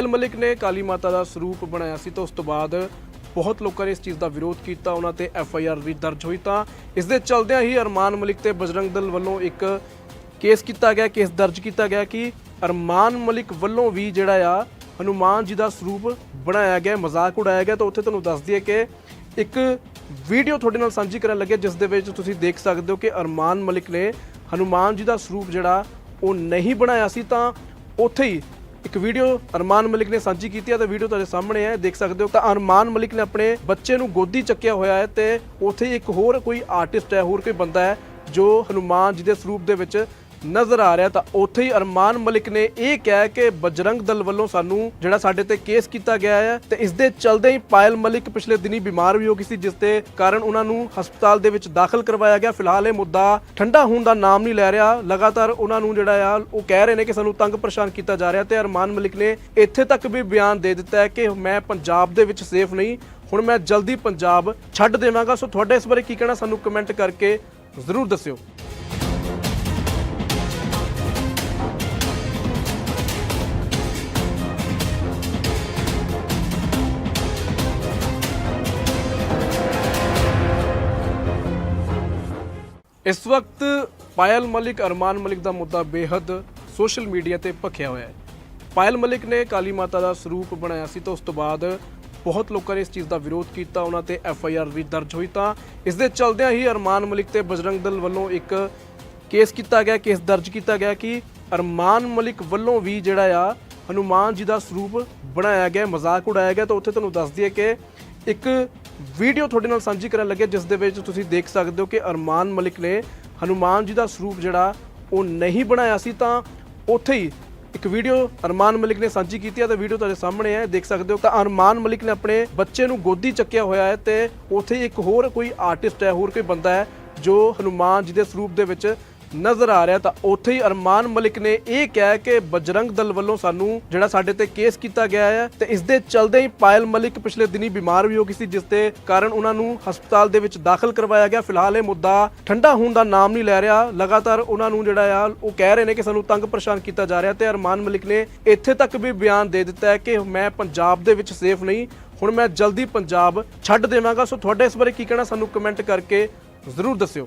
ਅਲ ਮਲਿਕ ਨੇ ਕਾਲੀ ਮਾਤਾ ਦਾ ਸਰੂਪ ਬਣਾਇਆ ਸੀ ਤਾਂ ਉਸ ਤੋਂ ਬਾਅਦ ਬਹੁਤ ਲੋਕਾਂ ਨੇ ਇਸ ਚੀਜ਼ ਦਾ ਵਿਰੋਧ ਕੀਤਾ, ਉਹਨਾਂ ਤੇ ਐਫ ਆਈ ਆਰ ਵੀ ਦਰਜ ਹੋਈ ਤਾਂ ਇਸ ਦੇ ਚਲਦਿਆਂ ਹੀ ਅਰਮਾਨ ਮਲਿਕ ਤੇ ਬਜਰੰਗ ਦਲ ਵੱਲੋਂ ਇੱਕ ਕੇਸ ਕੀਤਾ ਗਿਆ, ਕੇਸ ਦਰਜ ਕੀਤਾ ਗਿਆ ਕਿ ਅਰਮਾਨ ਮਲਿਕ ਵੱਲੋਂ ਵੀ ਜਿਹੜਾ ਆ, ਹਨੂਮਾਨ ਜੀ ਦਾ ਸਰੂਪ ਬਣਾਇਆ ਗਿਆ, ਮਜ਼ਾਕ ਉਡਾਇਆ ਗਿਆ ਤਾਂ ਉੱਥੇ ਤੁਹਾਨੂੰ ਦੱਸ ਦਈਏ ਕਿ ਇੱਕ ਵੀਡੀਓ ਤੁਹਾਡੇ ਨਾਲ ਸਾਂਝੀ ਕਰਨ ਲੱਗੇ, ਜਿਸ ਦੇ ਵਿੱਚ ਤੁਸੀਂ ਦੇਖ ਸਕਦੇ ਹੋ ਕਿ ਅਰਮਾਨ ਮਲਿਕ ਨੇ ਹਨੂਮਾਨ ਜੀ ਦਾ ਸਰੂਪ ਜਿਹੜਾ, ਉਹ ਨਹੀਂ ਬਣਾਇਆ ਸੀ ਤਾਂ ਉੱਥੇ ਹੀ ਇੱਕ ਵੀਡੀਓ ਅਰਮਾਨ ਮਲਿਕ ਨੇ ਸਾਂਝੀ ਕੀਤੀ ਹੈ ਤਾਂ ਵੀਡੀਓ ਤੁਹਾਡੇ ਸਾਹਮਣੇ ਹੈ, ਦੇਖ ਸਕਦੇ ਹੋ ਤਾਂ ਅਰਮਾਨ ਮਲਿਕ ਨੇ ਆਪਣੇ ਬੱਚੇ ਨੂੰ ਗੋਦੀ ਚੱਕਿਆ ਹੋਇਆ ਹੈ ਤੇ ਉੱਥੇ ਇੱਕ ਹੋਰ ਕੋਈ ਆਰਟਿਸਟ ਹੈ, ਹੋਰ ਕੋਈ ਬੰਦਾ ਹੈ ਜੋ ਹਨੂਮਾਨ ਜੀ ਦੇ ਸਰੂਪ ਦੇ ਵਿੱਚ ਨਜ਼ਰ ਆ ਰਿਹਾ ਤਾਂ ਉੱਥੇ ਹੀ ਅਰਮਾਨ ਮਲਿਕ ਨੇ ਇਹ ਕਿਹਾ ਕਿ ਬਜਰੰਗ ਦਲ ਵੱਲੋਂ ਸਾਨੂੰ ਜਿਹੜਾ ਸਾਡੇ ਤੇ ਕੇਸ ਕੀਤਾ ਗਿਆ ਹੈ ਤੇ ਇਸ ਦੇ ਚਲਦੇ ਹੀ ਪਾਇਲ ਮਲਿਕ ਪਿਛਲੇ ਦਿਨੀ ਬਿਮਾਰ ਵੀ ਹੋ ਗਈ ਸੀ, ਜਿਸ ਦੇ ਕਾਰਨ ਉਹਨਾਂ ਨੂੰ ਹਸਪਤਾਲ ਦੇ ਵਿੱਚ ਦਾਖਲ ਕਰਵਾਇਆ ਗਿਆ। ਫਿਲਹਾਲ ਇਹ ਮੁੱਦਾ ਠੰਡਾ ਹੋਣ ਦਾ ਨਾਮ ਨਹੀਂ ਲੈ ਰਿਹਾ। ਲਗਾਤਾਰ ਉਹਨਾਂ ਨੂੰ ਜਿਹੜਾ ਆ, ਉਹ ਕਹਿ ਰਹੇ ਨੇ ਕਿ ਸਾਨੂੰ ਤੰਗ ਪਰੇਸ਼ਾਨ ਕੀਤਾ ਜਾ ਰਿਹਾ ਤੇ ਅਰਮਾਨ ਮਲਿਕ ਨੇ ਇੱਥੇ ਤੱਕ ਵੀ ਬਿਆਨ ਦੇ ਦਿੱਤਾ ਹੈ ਕਿ ਮੈਂ ਪੰਜਾਬ ਦੇ ਵਿੱਚ ਸੇਫ ਨਹੀਂ, ਹੁਣ ਮੈਂ ਜਲਦੀ ਪੰਜਾਬ ਛੱਡ ਦੇਵਾਂਗਾ। ਸੋ ਤੁਹਾਡੇ ਇਸ ਬਾਰੇ ਕੀ ਕਹਿਣਾ? ਸਾਨੂੰ ਕਮੈਂਟ ਕਰਕੇ ਜ਼ਰੂਰ ਦੱਸਿਓ। ਇਸ ਵਕਤ ਪਾਇਲ ਮਲਿਕ, ਅਰਮਾਨ ਮਲਿਕ ਦਾ ਮੁੱਦਾ ਬੇਹੱਦ ਸੋਸ਼ਲ ਮੀਡੀਆ ਤੇ ਭਖਿਆ ਹੋਇਆ ਹੈ। ਪਾਇਲ ਮਲਿਕ ਨੇ ਕਾਲੀ ਮਾਤਾ ਦਾ ਸਰੂਪ ਬਣਾਇਆ ਸੀ ਤਾਂ ਉਸ ਤੋਂ ਬਾਅਦ ਬਹੁਤ ਲੋਕਾਂ ਨੇ ਇਸ ਚੀਜ਼ ਦਾ ਵਿਰੋਧ ਕੀਤਾ, ਉਹਨਾਂ ਤੇ ਐਫ ਆਈ ਆਰ ਵੀ ਦਰਜ ਹੋਈ ਤਾਂ ਇਸ ਦੇ ਚਲਦਿਆਂ ਹੀ ਅਰਮਾਨ ਮਲਿਕ ਤੇ ਬਜਰੰਗ ਦਲ ਵੱਲੋਂ ਇੱਕ ਕੇਸ ਕੀਤਾ ਗਿਆ, ਕੇਸ ਦਰਜ ਕੀਤਾ ਗਿਆ ਕਿ ਅਰਮਾਨ ਮਲਿਕ ਵੱਲੋਂ ਵੀ ਜਿਹੜਾ ਆ, ਹਨੂਮਾਨ ਜੀ ਦਾ ਸਰੂਪ ਬਣਾਇਆ ਗਿਆ, ਮਜ਼ਾਕ ਉਡਾਇਆ ਗਿਆ ਤਾਂ ਉੱਥੇ ਤੁਹਾਨੂੰ ਦੱਸ ਦਈਏ ਕਿ ਇੱਕ ਵੀਡੀਓ ਤੁਹਾਡੇ ਨਾਲ ਸਾਂਝੀ ਕਰਨ ਲੱਗੇ, ਜਿਸ ਦੇ ਵਿੱਚ ਤੁਸੀਂ ਦੇਖ ਸਕਦੇ ਹੋ ਕਿ ਅਰਮਾਨ ਮਲਿਕ ਨੇ ਹਨੂਮਾਨ ਜੀ ਦਾ ਸਰੂਪ ਜਿਹੜਾ, ਉਹ ਨਹੀਂ ਬਣਾਇਆ ਸੀ, ਤਾਂ ਉੱਥੇ ਹੀ ਇੱਕ ਵੀਡੀਓ ਅਰਮਾਨ ਮਲਿਕ ਨੇ ਸਾਂਝੀ ਕੀਤੀ ਹੈ ਤਾਂ ਵੀਡੀਓ ਤੁਹਾਡੇ ਸਾਹਮਣੇ ਹੈ, ਦੇਖ ਸਕਦੇ ਹੋ। ਤਾਂ ਅਰਮਾਨ ਮਲਿਕ ਨੇ ਆਪਣੇ ਬੱਚੇ ਨੂੰ ਗੋਦੀ ਚੱਕਿਆ ਹੋਇਆ ਹੈ ਤੇ ਉੱਥੇ ਹੀ ਇੱਕ ਹੋਰ ਕੋਈ ਆਰਟਿਸਟ ਹੈ, ਹੋਰ ਕੋਈ ਬੰਦਾ ਹੈ, ਜੋ ਹਨੂਮਾਨ ਜੀ ਦੇ ਸਰੂਪ ਦੇ ਵਿੱਚ ਨਜ਼ਰ ਆ ਰਿਹਾ ਤਾਂ ਉੱਥੇ ਹੀ ਅਰਮਾਨ ਮਲਿਕ ਨੇ ਇਹ ਕਿਹਾ ਕਿ ਬਜਰੰਗ ਦਲ ਵੱਲੋਂ ਸਾਨੂੰ ਜਿਹੜਾ ਸਾਡੇ ਤੇ ਕੇਸ ਕੀਤਾ ਗਿਆ ਹੈ ਤੇ ਇਸ ਦੇ ਚਲਦੇ ਹੀ ਪਾਇਲ ਮਲਿਕ ਪਿਛਲੇ ਦਿਨੀ ਬਿਮਾਰ ਵੀ ਹੋ ਗਈ ਸੀ, ਜਿਸ ਦੇ ਕਾਰਨ ਉਹਨਾਂ ਨੂੰ ਹਸਪਤਾਲ ਦੇ ਵਿੱਚ ਦਾਖਲ ਕਰਵਾਇਆ ਗਿਆ। ਫਿਲਹਾਲ ਇਹ ਮੁੱਦਾ ਠੰਡਾ ਹੋਣ ਦਾ ਨਾਮ ਨਹੀਂ ਲੈ ਰਿਹਾ। ਲਗਾਤਾਰ ਉਹਨਾਂ ਨੂੰ ਜਿਹੜਾ ਆ, ਉਹ ਕਹਿ ਰਹੇ ਨੇ ਕਿ ਸਾਨੂੰ ਤੰਗ ਪਰੇਸ਼ਾਨ ਕੀਤਾ ਜਾ ਰਿਹਾ ਤੇ ਅਰਮਾਨ ਮਲਿਕ ਨੇ ਇੱਥੇ ਤੱਕ ਵੀ ਬਿਆਨ ਦੇ ਦਿੱਤਾ ਹੈ ਕਿ ਮੈਂ ਪੰਜਾਬ ਦੇ ਵਿੱਚ ਸੇਫ ਨਹੀਂ, ਹੁਣ ਮੈਂ ਜਲਦੀ ਪੰਜਾਬ ਛੱਡ ਦੇਵਾਂਗਾ। ਸੋ ਤੁਹਾਡੇ ਇਸ ਬਾਰੇ ਕੀ ਕਹਿਣਾ? ਸਾਨੂੰ ਕਮੈਂਟ ਕਰਕੇ ਜ਼ਰੂਰ ਦੱਸਿਓ।